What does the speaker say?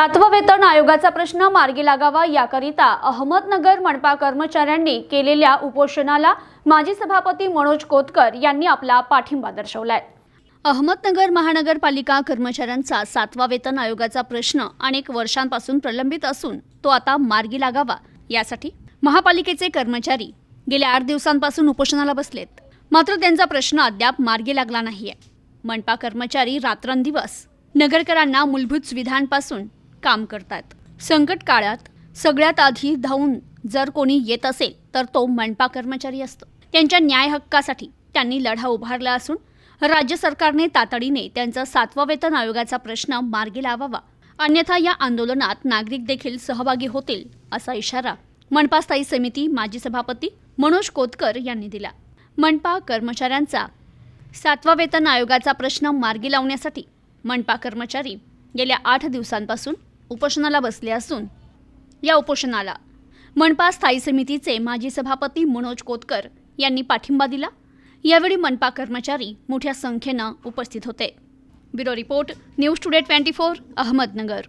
सातवा वेतन आयोगाचा प्रश्न मार्गी लागावा याकरिता अहमदनगर मनपा कर्मचाऱ्यांनी केलेल्या उपोषणाला माजी सभापती मनोज कोतकर यांनी आपला पाठिंबा दर्शवलाय. अहमदनगर महानगरपालिका कर्मचाऱ्यांचा सातवा वेतन आयोगाचा प्रश्न अनेक वर्षांपासून प्रलंबित असून तो आता मार्गी लागावा यासाठी महापालिकेचे कर्मचारी गेल्या आठ दिवसांपासून उपोषणाला बसलेत. मात्र त्यांचा प्रश्न अद्याप मार्गी लागला नाहीये. मनपा कर्मचारी रात्रंदिवस नगरकरांना मूलभूत सुविधांपासून काम करतात. संकट काळात सगळ्यात आधी धावून जर कोणी येत असेल तर तो मनपा कर्मचारी असतो. त्यांच्या न्याय हक्कासाठी त्यांनी लढा उभारला असून राज्य सरकारने तातडीने त्यांचा सातवा वेतन आयोगाचा प्रश्न मार्गी लावावा. अन्यथा या आंदोलनात नागरिक देखील सहभागी होतील असा इशारा मनपा स्थायी समिती माजी सभापती मनोज कोतकर यांनी दिला. मनपा कर्मचाऱ्यांचा सातवा वेतन आयोगाचा प्रश्न मार्गी लावण्यासाठी मनपा कर्मचारी गेल्या आठ दिवसांपासून उपोषणाला बसले असून या उपोषणाला मनपा स्थायी समितीचे माजी सभापती मनोज कोतकर यांनी पाठिंबा दिला. यावेळी मनपा कर्मचारी मोठ्या संख्येनं उपस्थित होते. Bureau report news today twenty four Ahmednagar.